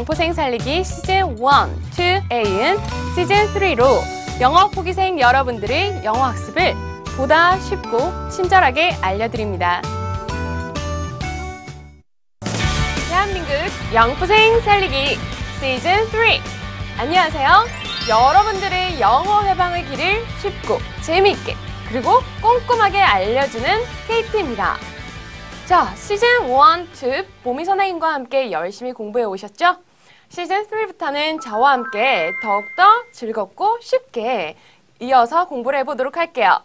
영포생 살리기 시즌 1, 2A은 시즌 3로 영어 포기생 여러분들의 영어 학습을 보다 쉽고 친절하게 알려드립니다. 대한민국 영포생 살리기 시즌 3 안녕하세요. 여러분들의 영어 회방의 길을 쉽고 재미있게 그리고 꼼꼼하게 알려주는 케이트입니다. 자, 시즌 1, 2 보미 선생님과 함께 열심히 공부해 오셨죠? 시즌 3부터는 저와 함께 더욱더 즐겁고 쉽게 이어서 공부를 해보도록 할게요.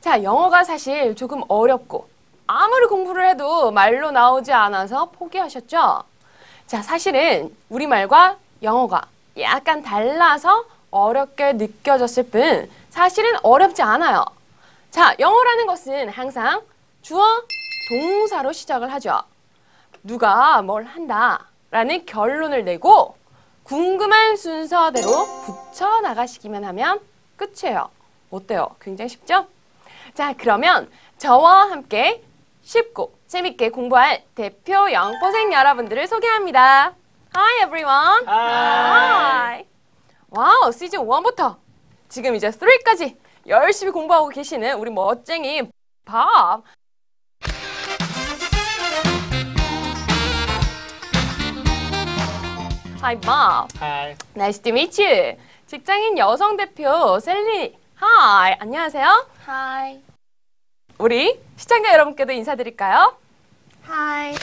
자, 영어가 사실 조금 어렵고 아무리 공부를 해도 말로 나오지 않아서 포기하셨죠? 자, 사실은 우리말과 영어가 약간 달라서 어렵게 느껴졌을 뿐 사실은 어렵지 않아요. 자, 영어라는 것은 항상 주어, 동사로 시작을 하죠. 누가 뭘 한다 라는 결론을 내고 궁금한 순서대로 붙여 나가시기만 하면 끝이에요. 어때요? 굉장히 쉽죠? 자, 그러면 저와 함께 쉽고 재밌게 공부할 대표 영포생 여러분들을 소개합니다. Hi everyone. Hi. 와우, 시즌 1부터 지금 이제 3까지 열심히 공부하고 계시는 우리 멋쟁이 밥. Hi, Bob. Hi. Nice to meet you. 직장인 여성 대표 셀리. Hi. 안녕하세요. Hi. 우리 시청자 여러분께도 인사드릴까요? Hi.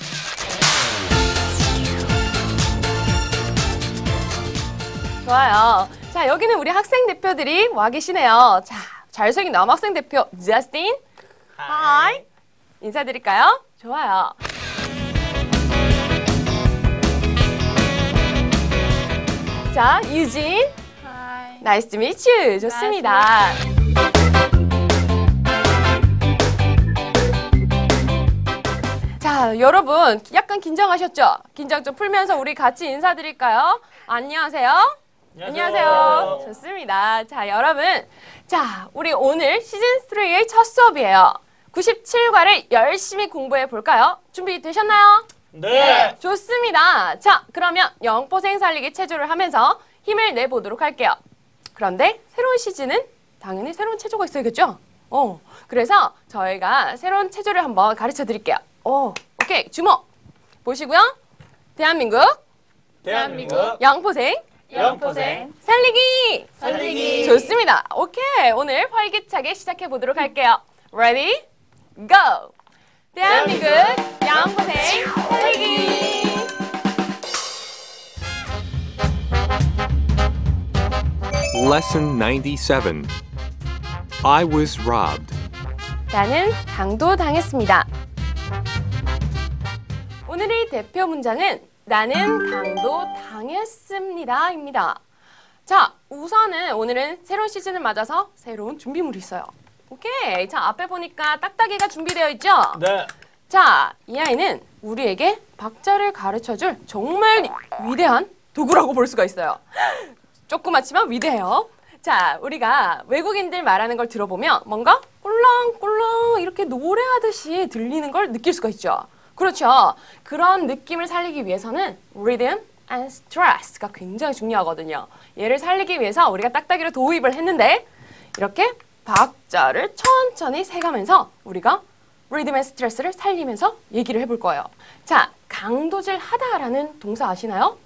좋아요. 자, 여기는 우리 학생 대표들이 와 계시네요. 자, 잘생긴 남학생 대표 저스틴. Hi. 인사드릴까요? 좋아요. 자, 유진. Hi. Nice to meet you. 좋습니다. 자, 여러분 약간 긴장하셨죠? 긴장 좀 풀면서 우리 같이 인사드릴까요? 안녕하세요. 안녕하세요. 좋습니다. 자, 여러분. 자, 우리 오늘 시즌 3의 첫 수업이에요. 97과를 열심히 공부해 볼까요? 준비되셨나요? 네. 좋습니다. 자, 그러면 영포생 살리기 체조를 하면서 힘을 내보도록 할게요. 그런데 새로운 시즌은 당연히 새로운 체조가 있어야겠죠? 어, 그래서 저희가 새로운 체조를 한번 가르쳐 드릴게요. 어, 오케이, 주목! 보시고요. 대한민국 대한민국 영포생 영포생 살리기! 살리기. 좋습니다. 오케이, 오늘 활기차게 시작해 보도록 할게요. Ready? Go! 대한민국 영포생 Lesson 97 I was robbed. 나는 강도당했습니다. 오늘의 대표 문장은 나는 강도당했습니다. 입니다. 자, 우선은 오늘은 새로운 시즌을 맞아서 새로운 준비물이 있어요. 오케이. 자, 앞에 보니까 딱딱이가 준비되어 있죠? 네. 자, 이 아이는 우리에게 박자를 가르쳐줄 정말 위대한 도구라고 볼 수가 있어요. 조그맣지만 위대해요. 자, 우리가 외국인들 말하는 걸 들어보면 뭔가 꿀렁꿀렁 이렇게 노래하듯이 들리는 걸 느낄 수가 있죠. 그렇죠. 그런 느낌을 살리기 위해서는 rhythm and stress가 굉장히 중요하거든요. 얘를 살리기 위해서 우리가 딱딱이를 도입을 했는데 이렇게 박자를 천천히 세가면서 우리가 리듬 앤 스트레스를 살리면서 얘기를 해볼 거예요. 자, 강도질 하다라는 동사 아시나요?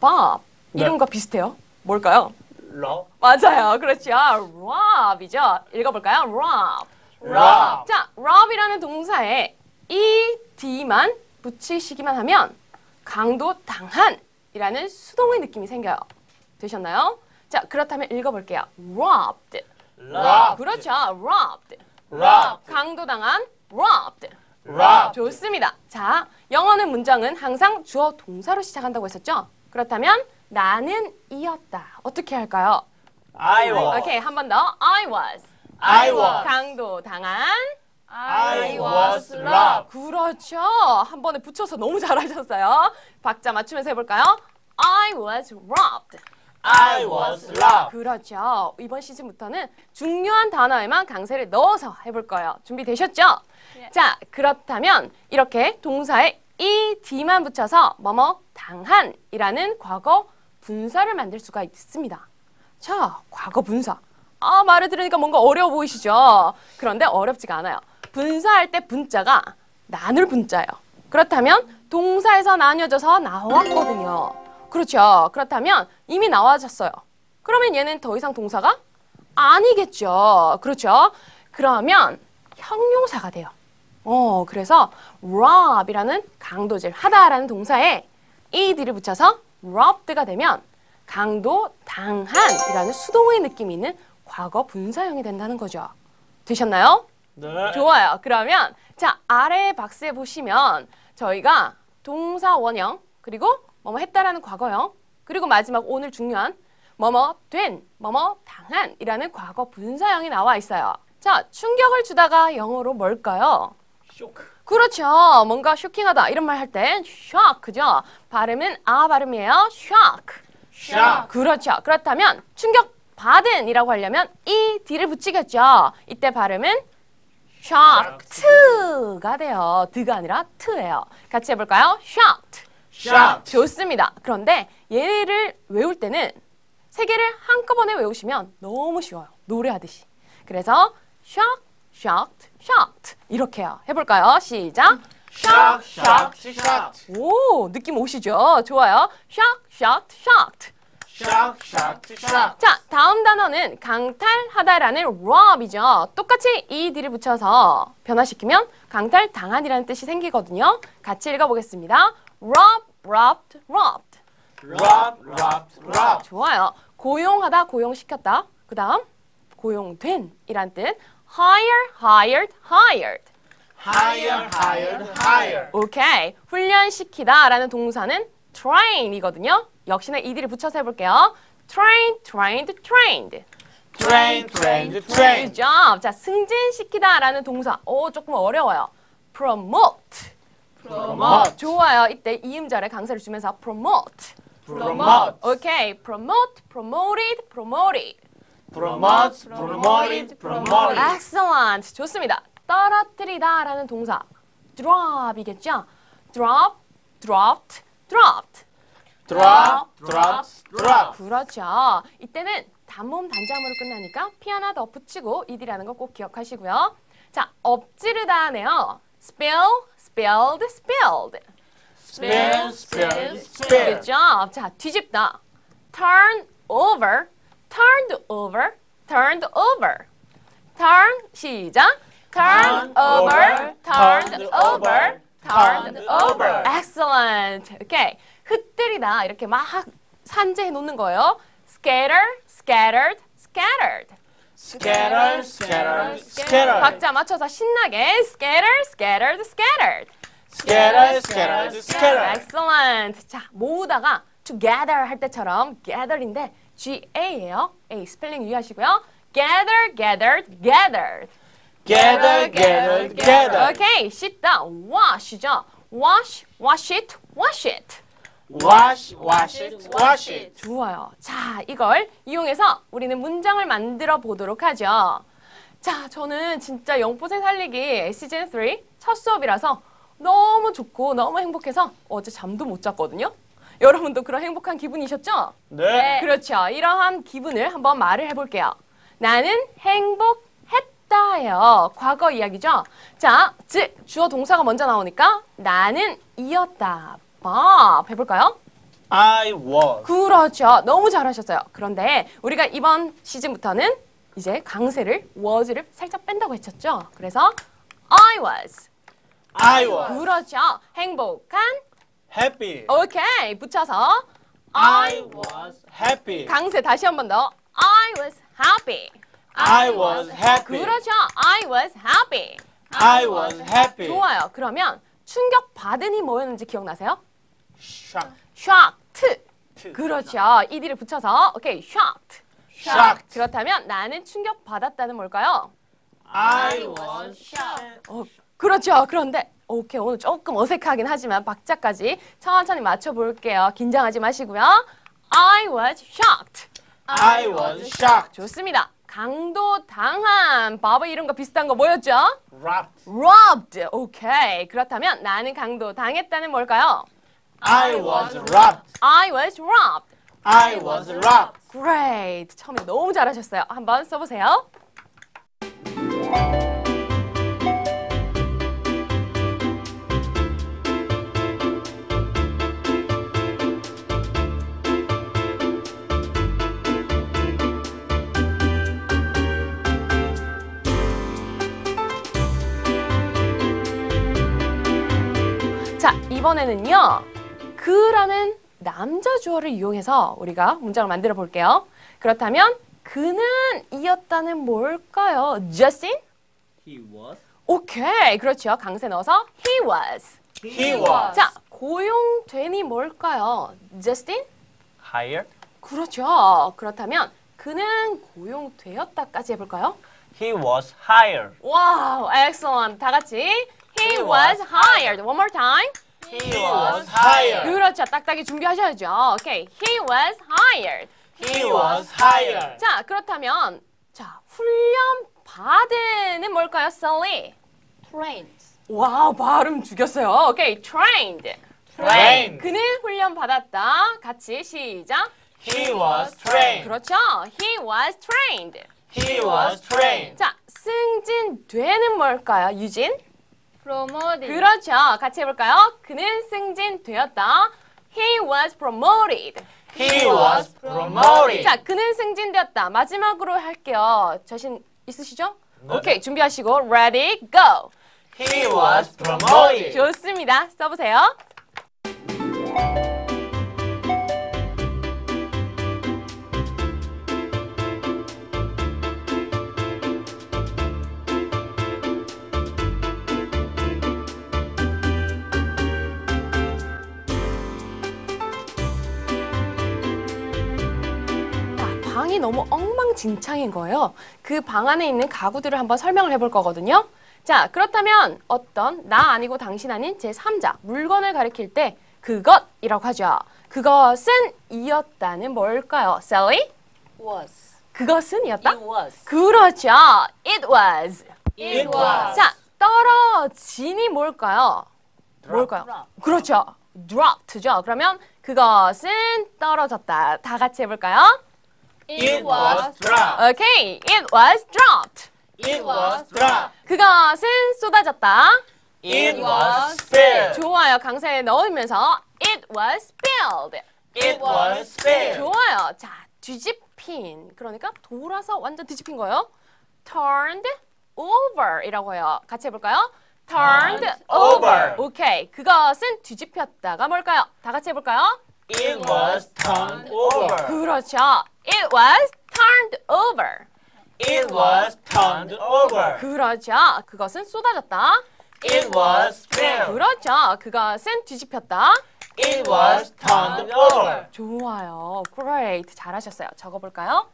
Bob. 네. 이름과 비슷해요. 뭘까요? 러. 맞아요. 그렇죠. rob이죠. 읽어볼까요? rob. rob. 자, rob이라는 동사에 이 d만 붙이시기만 하면 강도 당한이라는 수동의 느낌이 생겨요. 되셨나요? 자, 그렇다면 읽어볼게요. robbed. rob. 그렇죠. robbed. rob. 강도 당한 robbed. rob. 좋습니다. 자, 영어는 문장은 항상 주어 동사로 시작한다고 했었죠? 그렇다면 나는 이었다. 어떻게 할까요? I was. 오케이, 한 번 더. I was. I was. 강도 당한. I was robbed. 그렇죠. 한 번에 붙여서 너무 잘하셨어요. 박자 맞추면서 해볼까요? I was robbed. I was robbed. 그렇죠. 이번 시즌부터는 중요한 단어에만 강세를 넣어서 해볼 거예요. 준비되셨죠? 자, 그렇다면 이렇게 동사에 ed만 붙여서 뭐뭐 당한이라는 과거 분사를 만들 수가 있습니다. 자, 과거 분사. 아, 말을 들으니까 뭔가 어려워 보이시죠? 그런데 어렵지가 않아요. 분사할 때 분자가 나눌 분자예요. 그렇다면 동사에서 나뉘어져서 나왔거든요. 그렇죠. 그렇다면 이미 나와졌어요. 그러면 얘는 더 이상 동사가 아니겠죠. 그렇죠. 그러면 형용사가 돼요. 어, 그래서 rob이라는 강도질 하다라는 동사에 ed를 붙여서 robbed가 되면 강도 당한이라는 수동의 느낌이 있는 과거 분사형이 된다는 거죠. 되셨나요? 네. 좋아요. 그러면 자 아래 박스에 보시면 저희가 동사 원형 그리고 뭐뭐 했다라는 과거형 그리고 마지막 오늘 중요한 뭐뭐 된 뭐뭐 당한이라는 과거 분사형이 나와 있어요. 자 충격을 주다가 영어로 뭘까요? 쇼크. 그렇죠. 뭔가 쇼킹하다 이런 말 할땐 shock 그죠? 발음은 아 발음이에요. shock. shock. 그렇죠. 그렇다면 충격 받은이라고 하려면 이 뒤를 붙이겠죠. 이때 발음은 shocked가 돼요. 드가 아니라 트예요. 같이 해볼까요? shocked. shocked. 좋습니다. 그런데 얘를 외울 때는 세 개를 한꺼번에 외우시면 너무 쉬워요. 노래하듯이. 그래서 shock, shocked, shocked 이렇게 해요. 해볼까요? 시작. shock, shocked, shocked. 오, 느낌 오시죠? 좋아요. shock, shocked, shocked. shock, shocked, shocked. 자, 다음 단어는 강탈하다라는 rob이죠. 똑같이 ed를 붙여서 변화시키면 강탈 당한이라는 뜻이 생기거든요. 같이 읽어보겠습니다. rob, robbed, robbed. rob, robbed, robbed. 좋아요. 고용하다, 고용시켰다. 그 다음 고용된 이란 뜻. Hire, hired, hired. hire, hired, hired. 오케이. 훈련시키다 라는 동사는 train이거든요. 역시나 ed를 붙여서 해볼게요. train, trained, trained. train, trained, trained. Good job. 자, 승진시키다 라는 동사. 오, 조금 어려워요. promote. promote, 좋아요. 이때 이음절에 강세를 주면서 promote. promote, 오케이. promote, promoted, promoted. Promote, promoted, promoted. Excellent. 좋습니다. 떨어뜨리다 라는 동사. drop이겠죠? drop, dropped, dropped. drop, dropped, dropped. 그렇죠. 이때는 단모음 단자음으로 끝나니까 피 하나 더 붙이고 이디라는 거 꼭 기억하시고요. 자, 엎지르다 네요. spill, spilled, spilled. spill, spill, spill. job. 자, 뒤집다. turn over, turned over, turned over. turn, 시작. turn over, turned over, turned over. excellent. 오케이. 흩뜨리다. 이렇게 막 산재해 놓는 거예요. scatter, scattered, scattered. scatter, scatter, scatter. 박자 맞춰서 신나게 scatter, scattered, scattered. scatter, scatter, scatter. Excellent. 자, 모으다가 together 할 때처럼 gather인데 G-A예요. A 스펠링 유의하시고요. gather, gathered, gathered. gather, gather, gather. 오케이, 씻다. wash죠. wash, wash it, wash it. wash, wash it, wash it. 좋아요. 자, 이걸 이용해서 우리는 문장을 만들어 보도록 하죠. 자, 저는 진짜 영포생 살리기 시즌 3첫 수업이라서 너무 좋고 너무 행복해서 어제 잠도 못 잤거든요. 여러분도 그런 행복한 기분이셨죠? 네. 그렇죠. 이러한 기분을 한번 말을 해볼게요. 나는 행복했다예요. 과거 이야기죠. 자, 즉 주어 동사가 먼저 나오니까 나는 이었다. 밥 해볼까요? I was. 그렇죠. 너무 잘하셨어요. 그런데 우리가 이번 시즌부터는 이제 강세를 was를 살짝 뺀다고 했었죠. 그래서 I was. I was 그렇죠. 행복한 happy. 오케이 붙여서 I was happy. 강세 다시 한 번 더. I was happy. I was happy. 그렇죠. I was happy. I was happy. 좋아요. 그러면 충격 받은이 뭐였는지 기억나세요? shocked. shocked. 그렇죠. 이디를 붙여서 오케이 shocked. shocked. 그렇다면 나는 충격 받았다는 뭘까요? I was shocked. 어, 그렇죠. 그런데 오케이 오늘 조금 어색하긴 하지만 박자까지 천천히 맞춰볼게요. 긴장하지 마시고요. I was shocked. I was shocked. 좋습니다. 강도 당한. 바보 이름과 비슷한 거 뭐였죠? Robbed. robbed. 오케이. 그렇다면 나는 강도 당했다는 뭘까요? I was robbed. I was robbed. I was robbed. Great. 처음에 너무 잘하셨어요. 한번 써보세요. 이번에는요. 그라는 남자 주어를 이용해서 우리가 문장을 만들어 볼게요. 그렇다면 그는 이었다는 뭘까요? Justin? He was. 오케이. 그렇죠. 강세 넣어서 he was. He was. 자, 고용되니 뭘까요? Justin? Hired. 그렇죠. 그렇다면 그는 고용되었다까지 해볼까요? He was hired. 와우, excellent. 다 같이 he was hired. One more time. He was hired. 그렇죠. 딱딱이 준비하셔야죠. 오케이. He was hired. He was hired. 자, 그렇다면 자, 훈련 받은은 뭘까요, Sally? Trained. 와우, 발음 죽였어요. 오케이. trained. Trained. 그는 훈련 받았다. 같이 시작. He was trained. 그렇죠. He was trained. He was trained. 자, 승진되는 뭘까요, 유진? Promoted. 그렇죠. 같이 해볼까요? 그는 승진되었다. He was promoted. He was promoted. 자, 그는 승진되었다. 마지막으로 할게요. 자신 있으시죠? 네. 오케이, 준비하시고 ready go. He was promoted. 좋습니다. 써보세요. 방이 너무 엉망진창인 거예요. 그 방 안에 있는 가구들을 한번 설명을 해볼 거거든요. 자, 그렇다면 어떤 나 아니고 당신 아닌 제3자 물건을 가리킬 때 그것이라고 하죠. 그것은 이었다는 뭘까요? Sally? Was. 그것은 이었다? was. 그렇죠. It was. It was. 자, 떨어진이 뭘까요? 뭘까요? Drop. 그렇죠. dropped죠. 그러면 그것은 떨어졌다. 다 같이 해볼까요? It was dropped. 오케이. It was dropped. It was dropped. 그것은 쏟아졌다. It was spilled. 좋아요. 강세에 넣으면서 it was spilled. It was spilled. 좋아요. 자, 뒤집힌. 그러니까 돌아서 완전 뒤집힌 거예요. turned over 이라고 해요. 같이 해볼까요? turned over. 오케이. 그것은 뒤집혔다가 뭘까요? 다 같이 해볼까요? It was turned over. 그렇죠. It was turned over. It was turned over. 그렇죠. 그것은 쏟아졌다. It was spilled. 그렇죠. 그것은 뒤집혔다. It was turned over. 좋아요. Great. 잘하셨어요. 적어볼까요?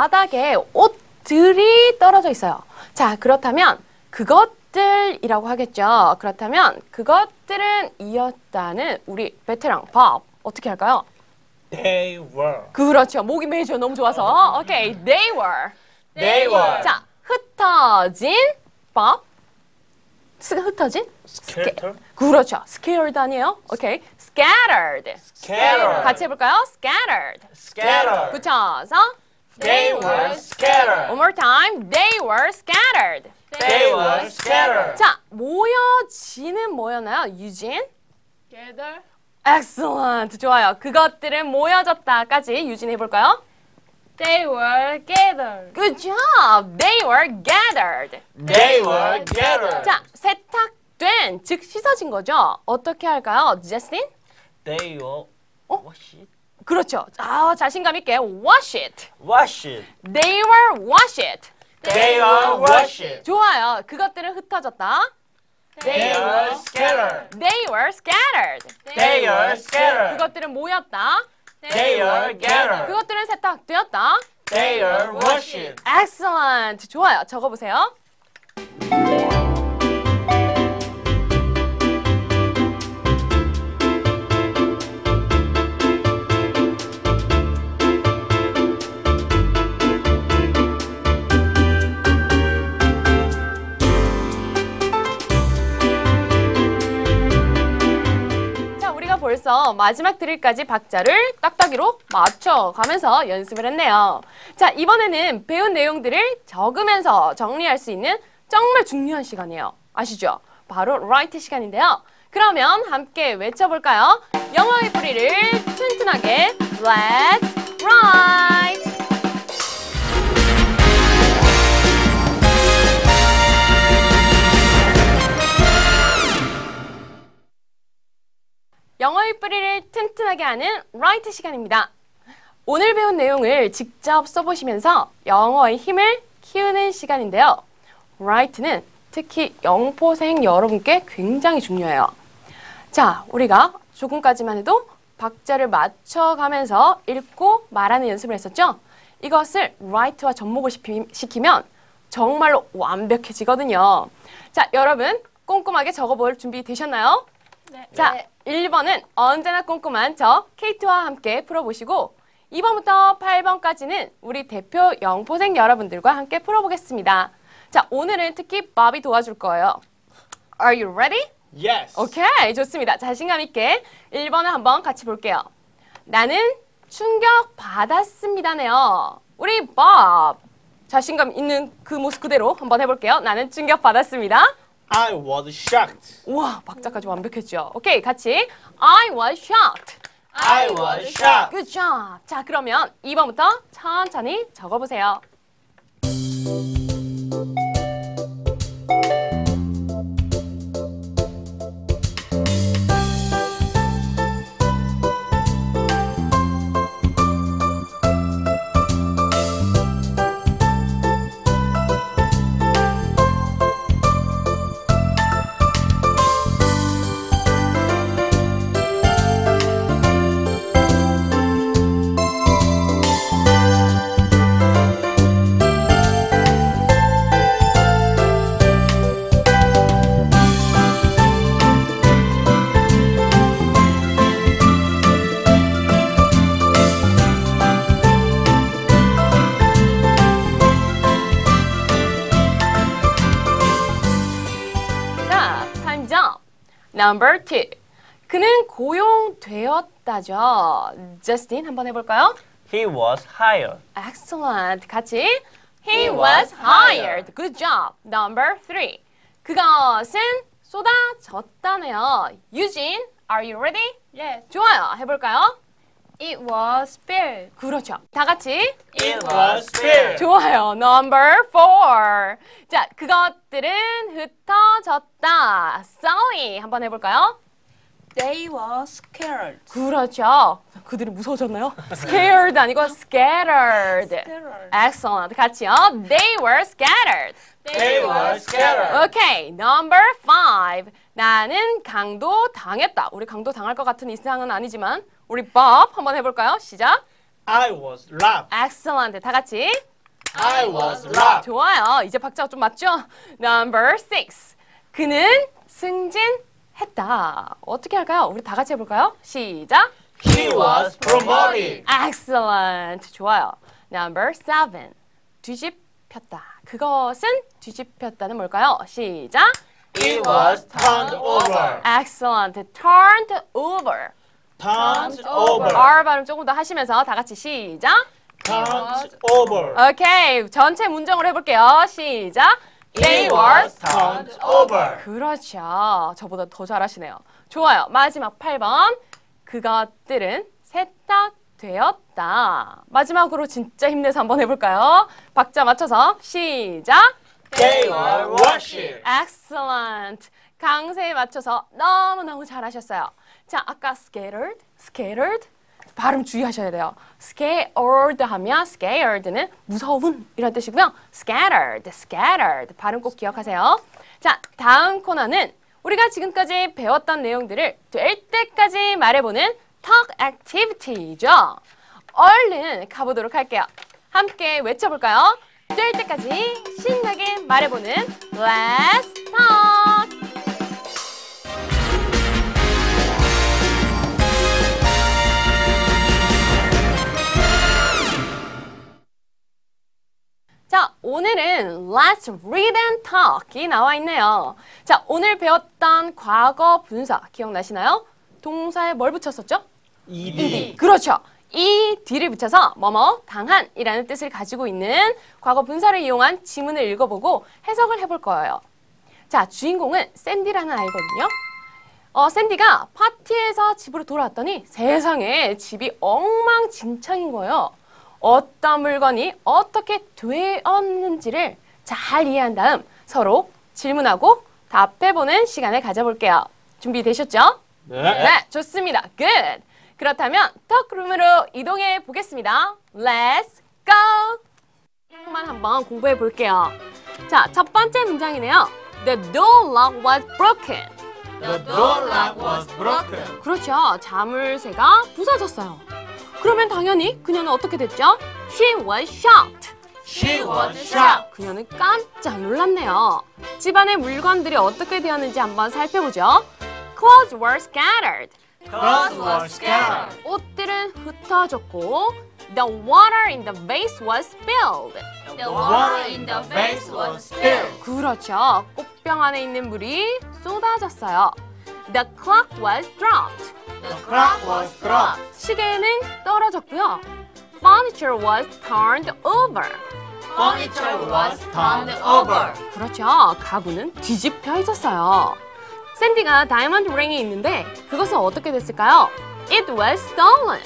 바닥에 옷들이 떨어져 있어요. 자, 그렇다면 그것들이라고 하겠죠. 그렇다면 그것들은 이었다는 우리 베테랑 밥 어떻게 할까요? They were. 그렇죠. 목이 메이저 너무 좋아서. 오케이. They were. They were. 자, 흩어진 밥. 스- 흩어진? Scattered. 그렇죠. Scared 아니에요? 오케이. Scattered. Scattered. 같이 해볼까요? Scattered. Scattered. 붙여서 They were scattered. one more time. They were scattered. They were scattered. 자, 모여지는 뭐였나요? 유진? Gather. Excellent. 좋아요. 그것들은 모여졌다까지 유진 해볼까요? They were gathered. Good job. They were gathered. They were gathered. 자, 세탁된, 즉 씻어진 거죠. 어떻게 할까요? Justin? They were 어? 그렇죠. 아, 자신감 있게 wash it. Wash it. They were wash it. They were wash it. 좋아요. 그것들은 흩어졌다. They were scattered. They were scattered. They were scattered. 그것들은 모였다. They were gathered. 그것들은 세탁되었다. They were washed. Excellent. 좋아요. 적어보세요. 벌써 마지막 드릴까지 박자를 딱딱이로 맞춰가면서 연습을 했네요. 자, 이번에는 배운 내용들을 적으면서 정리할 수 있는 정말 중요한 시간이에요. 아시죠? 바로 write 시간인데요. 그러면 함께 외쳐볼까요? 영어의 뿌리를 튼튼하게 Let's write! 영어의 뿌리를 튼튼하게 하는 write 시간입니다. 오늘 배운 내용을 직접 써보시면서 영어의 힘을 키우는 시간인데요. write는 특히 영포생 여러분께 굉장히 중요해요. 자, 우리가 조금까지만 해도 박자를 맞춰가면서 읽고 말하는 연습을 했었죠? 이것을 write와 접목을 시키- 시키면 정말로 완벽해지거든요. 자, 여러분 꼼꼼하게 적어볼 준비 되셨나요? 네. 자, 1번은 언제나 꼼꼼한 저 케이트와 함께 풀어보시고 2번부터 8번까지는 우리 대표 영포생 여러분들과 함께 풀어보겠습니다. 자, 오늘은 특히 밥이 도와줄 거예요. Are you ready? Yes. 오케이, 좋습니다. 자신감 있게 1번을 한번 같이 볼게요. 나는 충격 받았습니다네요. 우리 밥 자신감 있는 그 모습 그대로 한번 해볼게요. 나는 충격 받았습니다. I was shocked. 우와, 박자까지 완벽했죠. 오케이, 같이 I was shocked. I was shocked. Good job. 자, 그러면 2번부터 천천히 적어보세요. Number two. 그는 고용되었다죠. Justin 한번 해볼까요? He was hired. Excellent. 같이. He He was was hired. Good job. Number three. 그것은 쏟아졌다네요. Eugene, are you ready? Yes. 좋아요. 해볼까요? It was spilled. 그렇죠. 다 같이. It was spilled. 좋아요. Number four. 자, 그것들은 흩어졌다. Sally 한번 해볼까요? They were scared. 그렇죠. 그들이 무서워졌나요? Scared 아니고 scattered. Scared. Excellent. 같이요. They were scattered. They were scattered. Okay. Number five. 나는 강도 당했다. 우리 강도 당할 것 같은 이상은 아니지만 우리 Bob 한번 해볼까요? 시작. I was robbed. Excellent. 다 같이. I was robbed. 좋아요. 이제 박자가 좀 맞죠? Number six. 그는 승진했다. 어떻게 할까요? 우리 다 같이 해볼까요? 시작. He was promoted. Excellent. 좋아요. Number seven. 뒤집혔다. 그것은 뒤집혔다는 뭘까요? 시작. It was turned over. Excellent. Turned over. Turned over. R 발음 조금 더 하시면서 다 같이 시작. Turned over. 오케이. 전체 문정을 해볼게요. 시작. They It were was turned over. 그렇죠. 저보다 더 잘하시네요. 좋아요. 마지막 8번. 그것들은 세탁 되었다. 마지막으로 진짜 힘내서 한번 해볼까요? 박자 맞춰서 시작. They were washed. Excellent. 강세에 맞춰서 너무너무 잘하셨어요. 자, 아까 scattered, scattered. 발음 주의하셔야 돼요. scared 하면 scared는 무서운 이란 뜻이고요. scattered, scattered. 발음 꼭 기억하세요. 자, 다음 코너는 우리가 지금까지 배웠던 내용들을 될 때까지 말해보는 Talk Activity죠. 얼른 가보도록 할게요. 함께 외쳐볼까요? 될 때까지 신나게 말해보는 Let's Talk! 자, 오늘은 Let's Read and Talk이 나와 있네요. 자, 오늘 배웠던 과거 분사 기억나시나요? 동사에 뭘 붙였었죠? ED. 그렇죠. 이 뒤를 붙여서 뭐뭐 당한이라는 뜻을 가지고 있는 과거 분사를 이용한 지문을 읽어보고 해석을 해볼 거예요. 자, 주인공은 샌디라는 아이거든요. 어, 샌디가 파티에서 집으로 돌아왔더니 세상에 집이 엉망진창인 거예요. 어떤 물건이 어떻게 되었는지를 잘 이해한 다음 서로 질문하고 답해보는 시간을 가져볼게요. 준비되셨죠? 네. 네, 좋습니다. Good. 그렇다면 턱룸으로 이동해 보겠습니다. Let's go. 만 한번 공부해 볼게요. 자, 첫 번째 문장이네요. The door lock was broken. The door lock was broken. 그렇죠. 자물쇠가 부서졌어요. 그러면 당연히 그녀는 어떻게 됐죠? She was shocked. She was shocked. 그녀는 깜짝 놀랐네요. 집안의 물건들이 어떻게 되었는지 한번 살펴보죠. Clothes were scattered. Clothes were scattered. 옷들은 흩어졌고 The water in the vase was spilled. The water in the vase was spilled. 그렇죠. 꽃병 안에 있는 물이 쏟아졌어요. The clock was dropped. The clock was dropped. 시계는 떨어졌고요. Furniture was turned over. Furniture was turned over. 그렇죠. 가구는 뒤집혀 있었어요. 샌디가 다이아몬드 링이 있는데 그것은 어떻게 됐을까요? It was stolen.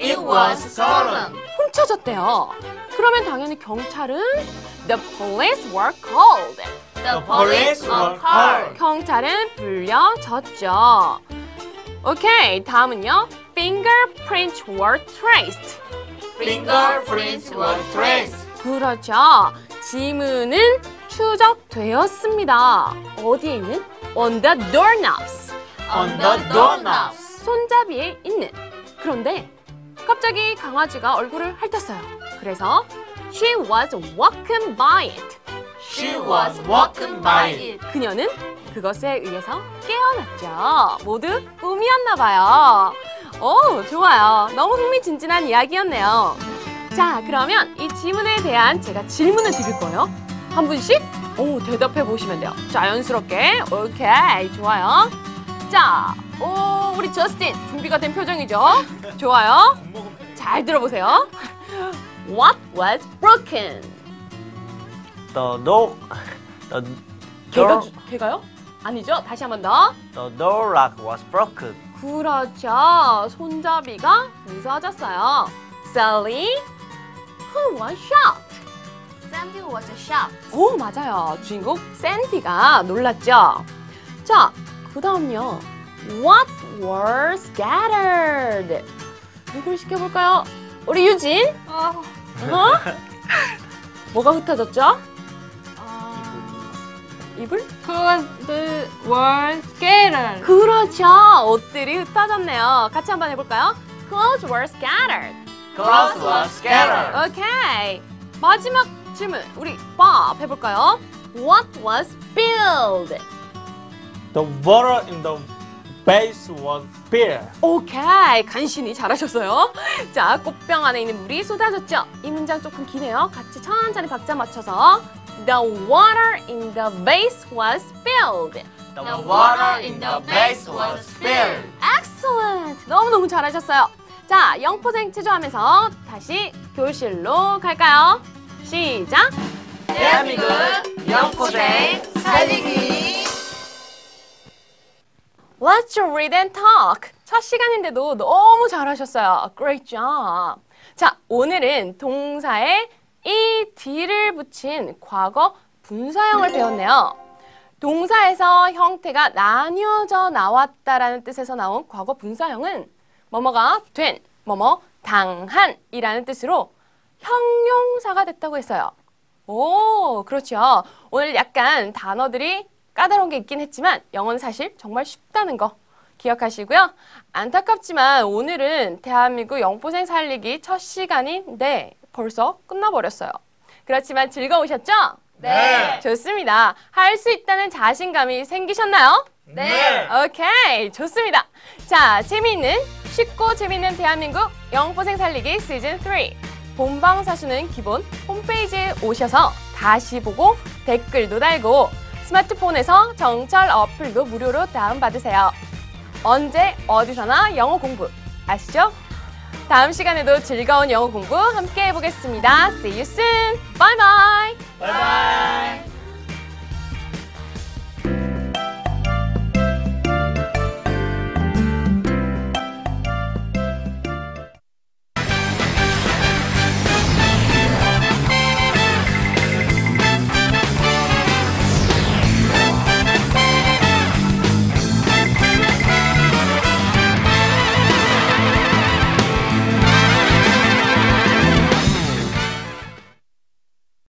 It was stolen. 훔쳐졌대요. 그러면 당연히 경찰은 The police were called. The police were called. 경찰은 불려졌죠. 오케이, 다음은요. Fingerprints were traced. Fingerprints were traced. 그렇죠. 지문은 추적되었습니다. 어디에 있는? On the doorknobs. On the doorknobs. 손잡이에 있는. 그런데 갑자기 강아지가 얼굴을 핥았어요. 그래서 she was walking by it. She was walking by it. 그녀는 그것에 의해서 깨어났죠. 모두 꿈이었나 봐요. 오, 좋아요. 너무 흥미진진한 이야기였네요. 자, 그러면 이 지문에 대한 제가 질문을 드릴 거예요. 한 분씩 오, 대답해 보시면 돼요. 자연스럽게. 오케이, 좋아요. 자, 오, 우리 저스틴 준비가 된 표정이죠? 좋아요. 잘 들어보세요. What was broken? The door, the 걔가, door, 주- 걔가요? 아니죠. 다시 한 번 더. the door lock was broken. 그렇죠. 손잡이가 부서졌어요. Sally, who was shocked? Sandy was shocked. 오, 맞아요. 주인공 샌디가 놀랐죠. 자, 그 다음요. What were scattered? 누굴 시켜볼까요? 우리 유진? 어, 어? 뭐가 흩어졌죠? 이불? clothes were scattered. 그렇죠. 옷들이 흩어졌네요. 같이 한번 해볼까요? Clothes were scattered. Clothes were scattered. 오케이. 마지막 질문 우리 밥 해볼까요? What was spilled? The water in the vase was spilled. 오케이. 간신히 잘하셨어요. 자, 꽃병 안에 있는 물이 쏟아졌죠. 이 문장 조금 기네요. 같이 천천히 박자 맞춰서 The water in the vase was spilled. The water in the vase was spilled. Excellent! 너무너무 잘하셨어요. 자, 영포생 체조하면서 다시 교실로 갈까요? 시작! 대한민국 영포생 살리기. Let's read and talk. 첫 시간인데도 너무 잘하셨어요. Great job. 자, 오늘은 동사에 이 뒤를 붙인 과거 분사형을 배웠네요. 동사에서 형태가 나뉘어져 나왔다라는 뜻에서 나온 과거 분사형은 뭐뭐가 된, 뭐뭐 당한이라는 뜻으로 형용사가 됐다고 했어요. 오, 그렇죠. 오늘 약간 단어들이 까다로운 게 있긴 했지만 영어는 사실 정말 쉽다는 거 기억하시고요. 안타깝지만 오늘은 대한민국 영포생 살리기 첫 시간인데 벌써 끝나버렸어요. 그렇지만 즐거우셨죠? 네. 좋습니다. 할 수 있다는 자신감이 생기셨나요? 네. 오케이, 좋습니다. 자, 재미있는 쉽고 재미있는 대한민국 영포생 살리기 시즌 3. 본방 사수는 기본 홈페이지에 오셔서 다시 보고 댓글도 달고 스마트폰에서 정철 어플도 무료로 다운받으세요. 언제 어디서나 영어 공부 아시죠? 다음 시간에도 즐거운 영어 공부 함께 해보겠습니다. See you soon. Bye bye. 바이바이.